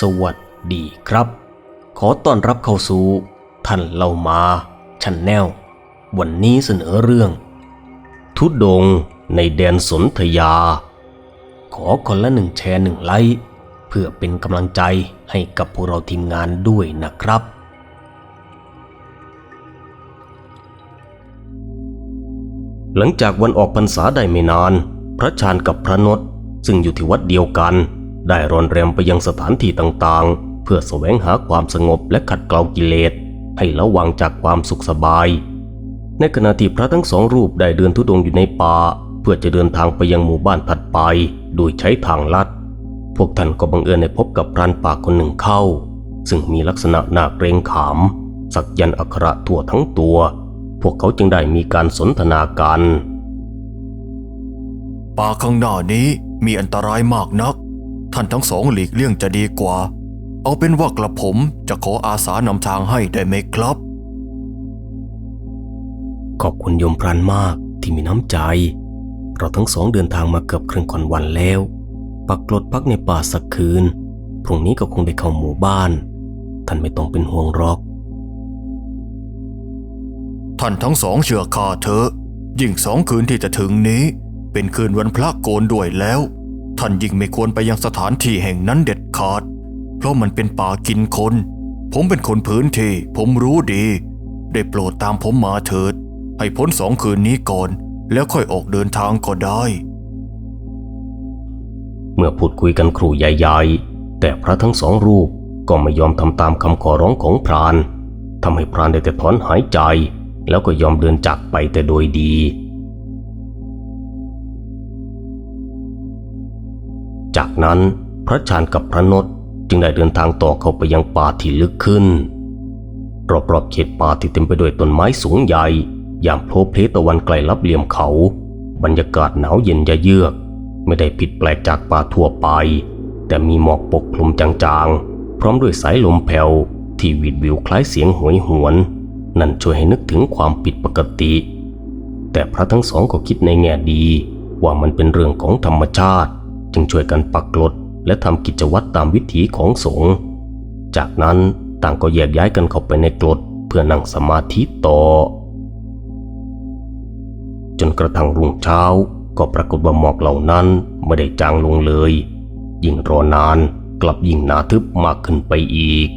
สวัสดีครับ ขอต้อนรับเข้าสู่ท่านเล่ามาชันแนล วันนี้เสนอเรื่อง ทุดงในแดนสนธยา ขอคนละหนึ่งแชร์หนึ่งไลค์เพื่อเป็นกำลังใจให้กับพวกเราทีมงานด้วยนะครับ หลังจากวันออกพรรษาได้ไม่นาน พระชาญกับพระนศซึ่งอยู่ที่วัดเดียวกัน ได้รอนแรมไปยังสถานที่ต่างๆ เพื่อแสวงหาความสงบและขัดเกลากิเลส ให้ละวางจากความสุขสบาย ในขณะที่พระทั้งสองรูปได้เดินทุดงอยู่ในป่า เพื่อจะเดินทางไปยังหมู่บ้านถัดไป โดยใช้ทางลัด พวกท่านก็บังเอิญได้พบกับพรานป่าคนหนึ่งเข้า ซึ่งมีลักษณะหนาเกรงขาม สักยันอักระทั่วทั้งตัว พวกเขาจึงได้มีการสนทนากันป่าข้างหน้านี้มีอันตรายมากนัก ท่านทั้งสองหลีกเลี่ยงจะดีกว่า เอาเป็นว่ากระผมจะขออาสานำทางให้ได้ไหมครับ ขอบคุณโยมพรานมากที่มีน้ำใจ เราทั้งสองเดินทางมาเกือบครึ่งค่อนวันแล้ว ปักกลดพักในป่าสักคืน พรุ่งนี้ก็คงได้เข้าหมู่บ้าน ท่านไม่ต้องเป็นห่วงหรอก ท่านทั้งสองเชื่อข้าเถอะ ยิ่งสองคืนที่จะถึงนี้ เป็นคืนวันพระโกนด้วยแล้ว ท่านยิ่งไม่ควรไปยังสถานที่แห่งนั้นเด็ดขาด เพราะมันเป็นป่ากินคน ผมเป็นคนพื้นที่ผมรู้ดี ได้โปรดตามผมมาเถิด ให้พ้นสองคืนนี้ก่อน แล้วค่อยออกเดินทางก็ได้ เมื่อพูดคุยกันครูใหญ่ๆแต่พระทั้งสองรูปก็ไม่ยอมทำตามคำขอร้องของพรานทำให้พรานได้แต่ถอนหายใจ แล้วก็ยอมเดินจากไปแต่โดยดี จากนั้นพระชาญกับพระนศจึงได้เดินทางต่อเข้าไปยังป่าที่ลึกขึ้น รอบๆเขตป่าที่เต็มไปด้วยต้นไม้สูงใหญ่ยามโพลเพลตะวันไกลลับเหลี่ยมเขา บรรยากาศหนาวเย็นยะเยือก ไม่ได้ผิดแปลกจากป่าทั่วไป แต่มีหมอกปกคลุมจางๆ พร้อมด้วยสายลมแผ่วที่หวิดวิวคล้ายเสียงหวยหวน นั่นช่วยให้นึกถึงความผิดปกติ แต่พระทั้งสองก็คิดในแง่ดีว่ามันเป็นเรื่องของธรรมชาติ จึงช่วยกันปักกลดและทำกิจวัตรตามวิถีของสงฆ์จากนั้นต่างก็แยกย้ายกันเข้าไปในกลดเพื่อนั่งสมาธิต่อ จนกระทั่งรุ่งเช้าก็ปรากฏว่าหมอกเหล่านั้นไม่ได้จางลงเลย ยิ่งรอนานกลับยิ่งหนาทึบมากขึ้นไปอีก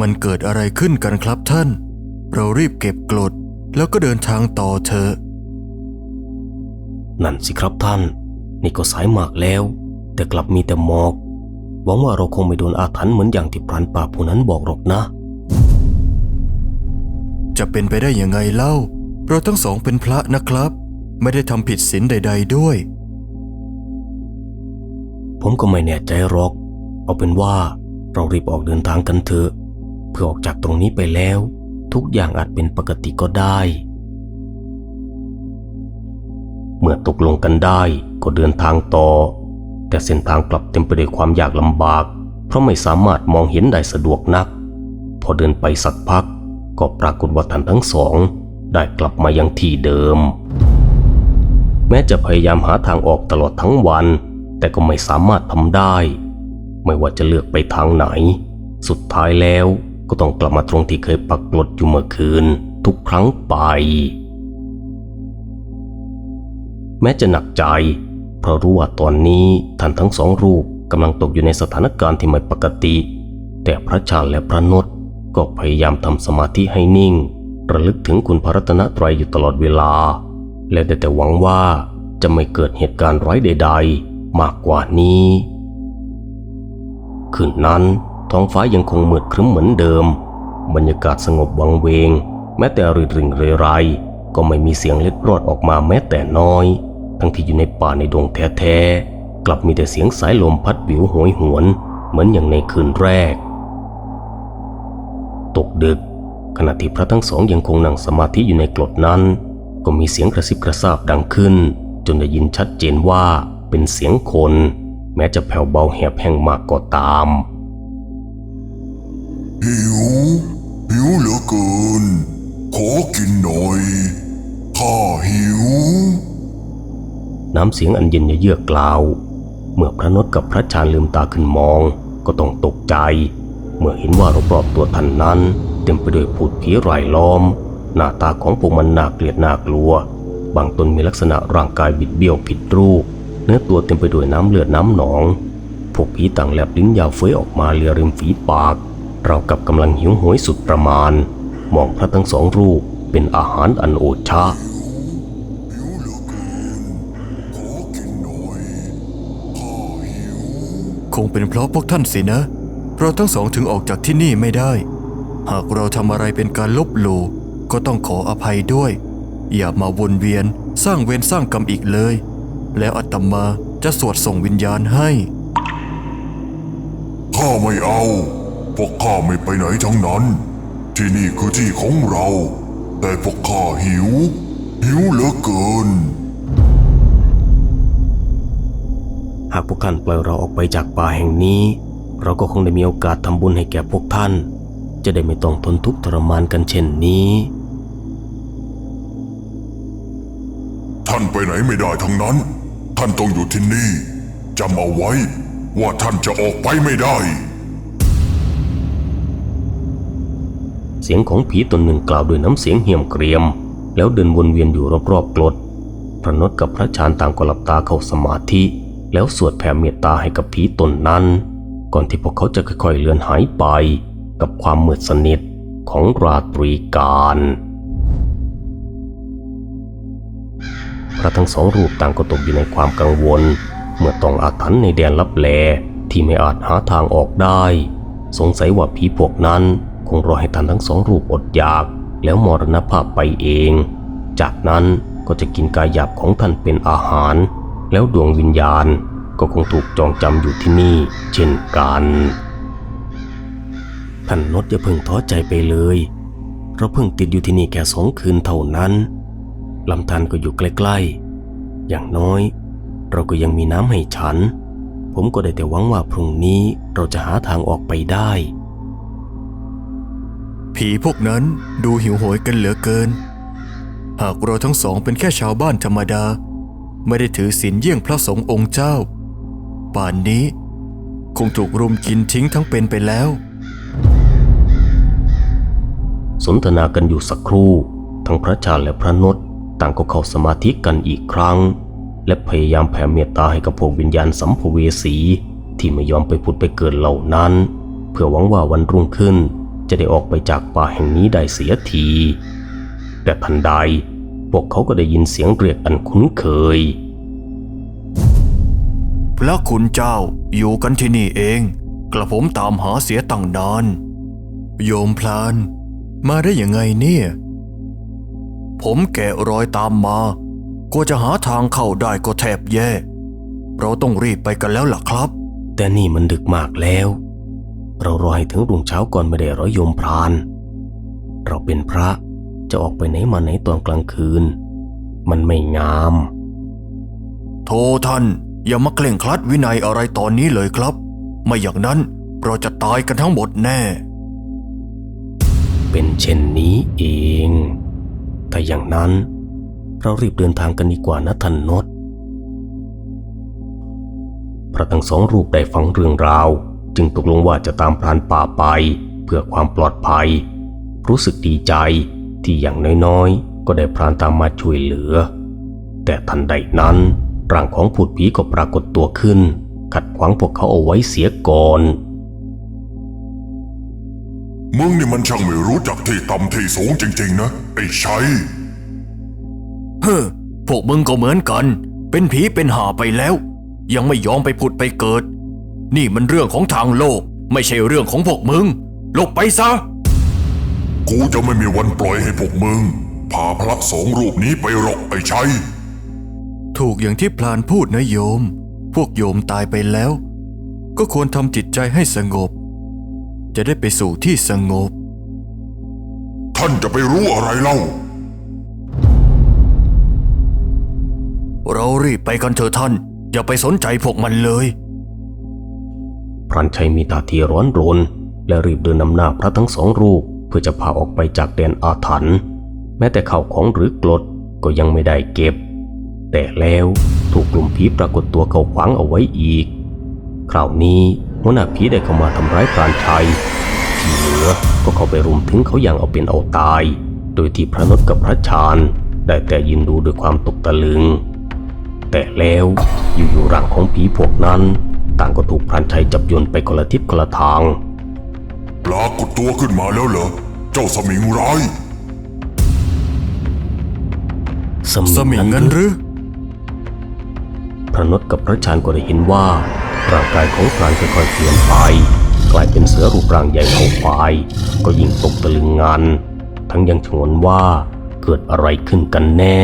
มันเกิดอะไรขึ้นกันครับท่าน เรารีบเก็บกลดแล้วก็เดินทางต่อเถอะนั่นสิครับท่าน นี่ก็สายมากแล้ว แต่กลับมีแต่หมอก หวังว่าเราคงไม่โดนอาถรรพ์เหมือนอย่างที่พรานป่าผู้นั้นบอกหรอกนะ จะเป็นไปได้ยังไงเล่า เราทั้งสองเป็นพระนะครับ ไม่ได้ทำผิดศีลใด ๆ ด้วย ผมก็ไม่แน่ใจหรอก เอาเป็นว่าเรารีบออกเดินทางกันเถอะเพื่อออกจากตรงนี้ไปแล้ว ทุกอย่างอาจเป็นปกติก็ได้ เมื่อตกลงกันได้ก็เดินทางต่อ แต่เส้นทางกลับเต็มไปด้วยความยากลำบาก เพราะไม่สามารถมองเห็นได้สะดวกนัก พอเดินไปสักพัก ก็ปรากฏว่าท่านทั้งสอง ได้กลับมายังที่เดิม แม้จะพยายามหาทางออกตลอดทั้งวัน แต่ก็ไม่สามารถทำได้ ไม่ว่าจะเลือกไปทางไหน สุดท้ายแล้วก็ต้องกลับมาตรงที่เคยปักกลดอยู่เมื่อคืนทุกครั้งไป แม้จะหนักใจ เพราะรู้ว่าตอนนี้ท่านทั้งสองรูปกำลังตกอยู่ในสถานการณ์ที่ไม่ปกติ แต่พระชาญและพระนศก็พยายามทำสมาธิให้นิ่ง ระลึกถึงคุณพระรัตนตรัยอยู่ตลอดเวลา และได้แต่หวังว่าจะไม่เกิดเหตุการณ์ร้ายใด ๆ มากกว่านี้ คืนนั้นท้องฟ้ายังคงมืดครึ้มเหมือนเดิม บรรยากาศสงบวังเวง แม้แต่ริริงเรไรก็ไม่มีเสียงเล็ดรอดออกมาแม้แต่น้อย ทั้งที่อยู่ในป่าในดงแท้ๆ กลับมีแต่เสียงสายลมพัดวิวโหยหวน เหมือนอย่างในคืนแรก ตกดึก ขณะที่พระทั้งสองยังคงนั่งสมาธิอยู่ในกรดนั้น ก็มีเสียงกระซิบกระซาบดังขึ้น จนได้ยินชัดเจนว่าเป็นเสียงคน แม้จะแผ่วเบาแหบแห้งมากก็ตามหิวหิวเหลือเกิน น้ำเสียงอันเย็นเยือกกล่าว เมื่อพระนศกับพระชานลืมตาขึ้นมอง ก็ต้องตกใจ เมื่อเห็นว่ารอบๆตัวท่านนั้น เต็มไปด้วยผุดผีรายล้อม หน้าตาของพวกมันน่าเกลียดน่ากลัว บางตนมีลักษณะร่างกายบิดเบี้ยวผิดรูป เนื้อตัวเต็มไปด้วยน้ำเลือดน้ำหนอง พวกผีต่างแลบลิ้นยาวเฟ้ยออกมาเลียริมฝีปาก เรากับกำลังหิวโหยสุดประมาณ มองพระทั้งสองรูปเป็นอาหารอันโอชะ คงเป็นเพราะพวกท่านสินะ เราทั้งสองถึงออกจากที่นี่ไม่ได้ หากเราทำอะไรเป็นการลบหลู่ก็ต้องขออภัยด้วย อย่ามาวนเวียนสร้างเวรสร้างกรรมอีกเลย แล้วอาตมาจะสวดส่งวิญญาณให้ ข้าไม่เอา พวกข้าไม่ไปไหนทั้งนั้น ที่นี่คือที่ของเรา แต่พวกข้าหิว หิวเหลือเกิน หากพวกท่านปล่อยเราออกไปจากป่าแห่งนี้ เราก็คงได้มีโอกาสทำบุญให้แก่พวกท่าน จะได้ไม่ต้องทนทุกข์ทรมานกันเช่นนี้ ท่านไปไหนไม่ได้ทั้งนั้น ท่านต้องอยู่ที่นี่จำเอาไว้ว่าท่านจะออกไปไม่ได้ เสียงของผีตนหนึ่งกล่าวด้วยน้ำเสียงเหี่ยมเกรียม แล้วเดินวนเวียนอยู่รอบๆกรดพระนศกับพระชานต่างก็หลับตาเข้าสมาธิ แล้วสวดแผ่เมตตาให้กับผีตนนั้น ก่อนที่พวกเขาจะค่อยๆเลือนหายไปกับความมืดสนิทของราตรีการพระทั้งสองรูปต่างก็ตกอยู่ในความกังวล เมื่อต้องอาถรรพ์ในแดนลับแลที่ไม่อาจหาทางออกได้ สงสัยว่าผีพวกนั้น คงรอให้ท่านทั้งสองรูปอดอยาก แล้วมรณภาพไปเอง จากนั้นก็จะกินกายหยาบของท่านเป็นอาหาร แล้วดวงวิญญาณก็คงถูกจองจำอยู่ที่นี่เช่นกันท่านนดอย่าเพิ่งท้อใจไปเลย เราเพิ่งติดอยู่ที่นี่แค่สองคืนเท่านั้นลำธารก็อยู่ใกล้ๆ อย่างน้อย เราก็ยังมีน้ำให้ฉัน ผมก็ได้แต่หวังว่าพรุ่งนี้เราจะหาทางออกไปได้ ผีพวกนั้นดูหิวโหยกันเหลือเกิน หากเราทั้งสองเป็นแค่ชาวบ้านธรรมดา ไม่ได้ถือศีลเยี่ยงพระสงฆ์องค์เจ้า ป่านนี้ คงถูกรุมกินทิ้งทั้งเป็นไปแล้ว สนทนากันอยู่สักครู่ ทั้งพระชาและพระนศต่างก็เข้าสมาธิกันอีกครั้ง และพยายามแผ่เมตตาให้กับพวกวิญญาณสัมภเวสีที่ไม่ยอมไปผุดไปเกิดเหล่านั้น เพื่อหวังว่าวันรุ่งขึ้นจะได้ออกไปจากป่าแห่งนี้ได้เสียที แต่ทันใด วกเขาก็ได้ยินเสียงเรียกอันคุ้นเคย พระคุณเจ้าอยู่กันที่นี่เอง กระผมตามหาเสียตั้งนาน โยมพลาน มาได้ยังไงเนี่ย ผมแกะรอยตามมา กว่าจะหาทางเข้าได้ก็แทบแย่ เราต้องรีบไปกันแล้วล่ะครับ แต่นี่มันดึกมากแล้ว เรารอให้ถึงรุ่งเช้าก่อนไม่ได้เหร้อยโยมพราน เราเป็นพระ จะออกไปไหนมาไหนตอนกลางคืน มันไม่งาม โทท่าน อย่ามาเคร่งครัดวินัยอะไรตอนนี้เลยครับ ไม่อย่างนั้นเราจะตายกันทั้งหมดแน่ เป็นเช่นนี้เอง แต่อย่างนั้น เรารีบเดินทางกันดีกว่านะท่านนศพระทั้งสองรูปได้ฟังเรื่องราว จึงตกลงว่าจะตามพรานป่าไป เพื่อความปลอดภัย รู้สึกดีใจ ที่อย่างน้อยๆ ก็ได้พรานตามมาช่วยเหลือ แต่ทันใดนั้นร่างของผุดผีก็ปรากฏตัวขึ้น ขัดขวางพวกเขาเอาไว้เสียก่อนมึงนี่มันช่างไม่รู้จักที่ต่ำที่สูงจริง ๆ นะ ไอ้ชัยเฮ้อพวกมึงก็เหมือนกัน เป็นผีเป็นห่าไปแล้ว ยังไม่ยอมไปผุดไปเกิด นี่มันเรื่องของทางโลก ไม่ใช่เรื่องของพวกมึงหลบไปซะ กูจะไม่มีวันปล่อยให้พวกมึง พาพระสงฆ์รูปนี้ไปหรอกไอ้ชัย ถูกอย่างที่พลานพูดนะโยม พวกโยมตายไปแล้ว ก็ควรทำจิตใจให้สงบ จะได้ไปสู่ที่สงบ ท่านจะไปรู้อะไรเล่า เรารีบไปกันเถอะท่าน อย่าไปสนใจพวกมันเลยพรันชัยมีท่าทีร้อนรนและรีบเดินนำหน้าพระทั้งสองรูปเพื่อจะพาออกไปจากแดนอาถรรพ์แม้แต่ข่าวของหรือกรดก็ยังไม่ได้เก็บ แต่แล้วถูกกลุ่มผีปรากฏตัวเข้าขวางเอาไว้อีก คราวนี้หัวหน้าผีได้เข้ามาทำร้ายพรานชัยที่เหลือก็เข้าไปรุมถึงเขาอย่างเอาเป็นเอาตาย โดยที่พระนศกับพระชานได้แต่ยินดูด้วยความตกตะลึง แต่แล้วอยู่ๆร่างของผีพวกนั้น ต่างก็ถูกพรานชัยจับโยนไปคนละทิศคนละทาง ปรากฏตัวขึ้นมาแล้วเหรอ เจ้าสมิงร้ายสมิงงั้นหรือ พระนศกับพระชานก็ได้เห็นว่าร่างกายของพรานค่อยๆเปลี่ยนไป กลายเป็นเสือรูปร่างใหญ่เท่าควาย ก็ยิ่งตกตะลึงงาน ทั้งยังชงนว่าเกิดอะไรขึ้นกันแน่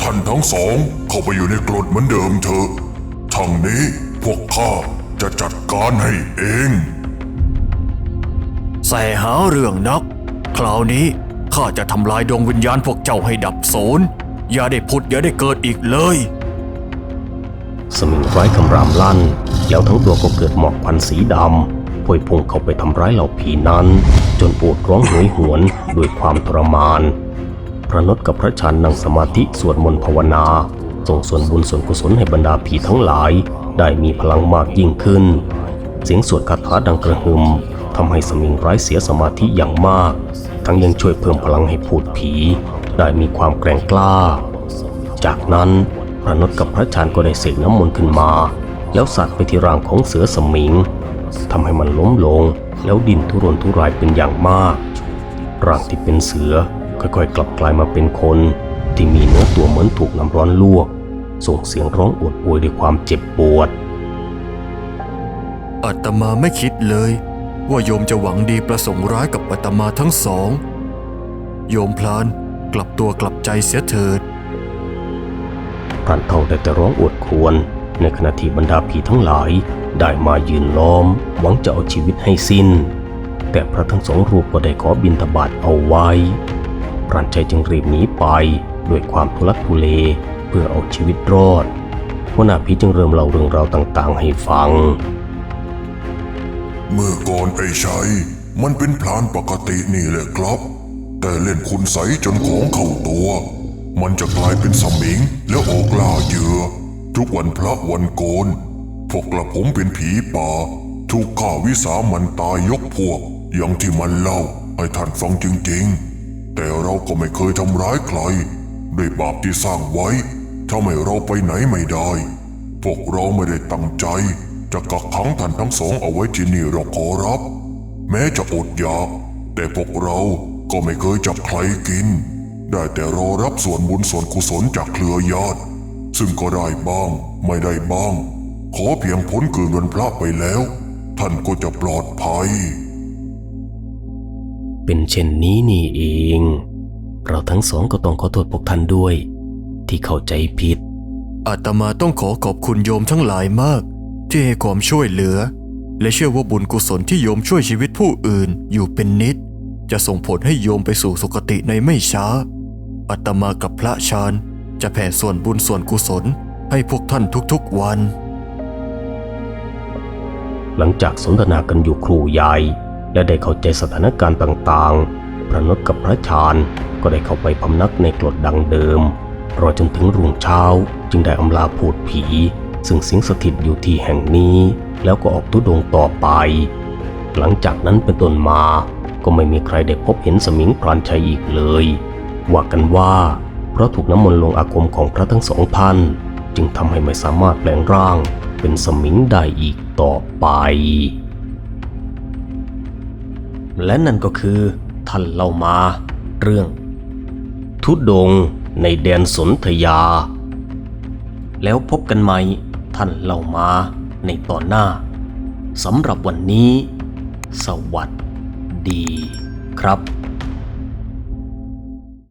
ท่านทั้งสองเข้าไปอยู่ในกรดเหมือนเดิมเถอะทางนี้พวกข้าจะจัดการให้เอง ใส่หาเรื่องนัก คราวนี้ข้าจะทำลายดวงวิญญาณพวกเจ้าให้ดับโสนอย่าได้พุดอย่าได้เกิดอีกเลย สมิงไร้คำรามลั่น แล้วทั้งตัวก็เกิดหมอกควันสีดำพวยพุ่งเข้าไปทำร้ายเหล่าผีนั้น จนปวดร้องโหยหวนด้วยความทรมาน พระนศกับพระชันนั่งสมาธิสวดมนต์ภาวนา ส่งส่วนบุญส่วนกุศลให้บรรดาผีทั้งหลาย ได้มีพลังมากยิ่งขึ้น เสียงสวดคาถาดังกระหึ่ม ทำให้สมิงร้ายเสียสมาธิอย่างมาก ทั้งยังช่วยเพิ่มพลังให้พูดผี ได้มีความแกร่งกล้า จากนั้นพระนศกับพระชานก็ได้เสกน้ำมนต์ขึ้นมา แล้วสัตว์ไปที่ร่างของเสือสมิงทำให้มันล้มลง แล้วดินทุรนทุรายเป็นอย่างมาก ร่างที่เป็นเสือค่อยๆ กลับกลายมาเป็นคน ที่มีเนื้อตัวเหมือนถูกน้ำร้อนลวก ส่งเสียงร้องโอดโอยด้วยความเจ็บปวดอาตมาไม่คิดเลย ว่าโยมจะหวังดีประสงค์ร้ายกับอาตมาทั้งสอง โยมพลานกลับตัวกลับใจเสียเถิดพรานเท่าได้แต่ร้องโอดควญในขณะที่บรรดาผีทั้งหลาย ได้มายืนล้อม หวังจะเอาชีวิตให้สิ้น แต่พระทั้งสองรูปก็ได้ขอบินทบาทเอาไว้พรานชัยจึงรีบหนีไปด้วยความทุลักทุเลเพื่อเอาชีวิตรอดหัวหน้าผีจึงเริ่มเล่าเรื่องราวต่างๆ ให้ฟัง เมื่อก่อนไอ้ชัยมันเป็นพลานปกตินี่แหละครับ แต่เล่นคุณใสจนของเข้าตัว มันจะกลายเป็นสมิงแล้วออกล่าเหยื่อ ทุกวันพระวันโกน พวกกระผมเป็นผีป่า ถูกข้าวิสามันตายยกพวก อย่างที่มันเล่าให้ท่านฟังจริงๆ แต่เราก็ไม่เคยทำร้ายใครด้วยบาปที่สร้างไว้ทำให้เราไปไหนไม่ได้ พวกเราไม่ได้ตั้งใจ จะกักขังท่านทั้งสองเอาไว้ที่นี่หรอกขอรับ แม้จะอดอยาก แต่พวกเราก็ไม่เคยจับใครกิน ได้แต่รอรับส่วนบุญส่วนกุศลจากเครือญาติ ซึ่งก็ได้บ้าง ไม่ได้บ้าง ขอเพียงพ้นเกินวันพระไปแล้ว ท่านก็จะปลอดภัย เป็นเช่นนี้นี่เอง เราทั้งสองก็ต้องขอโทษพวกท่านด้วย ที่เข้าใจผิดอาตมาต้องขอขอบคุณโยมทั้งหลายมาก ที่ให้ความช่วยเหลือ และเชื่อว่าบุญกุศลที่โยมช่วยชีวิตผู้อื่นอยู่เป็นนิด จะส่งผลให้โยมไปสู่สุคติในไม่ช้าอาตมากับพระชานจะแผ่ส่วนบุญส่วนกุศลให้พวกท่านทุกๆวัน หลังจากสนทนากันอยู่ครูใหญ่และได้เข้าใจสถานการณ์ต่างๆ พระนศกับพระชานก็ได้เข้าไปพำนักในกรดดังเดิม รอจนถึงรุ่งเช้าจึงได้อำลาพูดผี ซึ่งสิงสถิตอยู่ที่แห่งนี้ แล้วก็ออกทุดงต่อไป หลังจากนั้นเป็นต้นมาก็ไม่มีใครได้พบเห็นสมิงพรานชัยอีกเลย ว่ากันว่า เพราะถูกน้ำมนต์ลงอาคมของพระทั้งสองท่าน จึงทำให้ไม่สามารถแปลงร่างเป็นสมิงได้อีกต่อไป และนั่นก็คือท่านเล่ามาเรื่อง ทุดงในแดนสนธยา แล้วพบกันใหม่ ท่านเล่ามาในตอนหน้าสำหรับวันนี้ สวัสดีครับ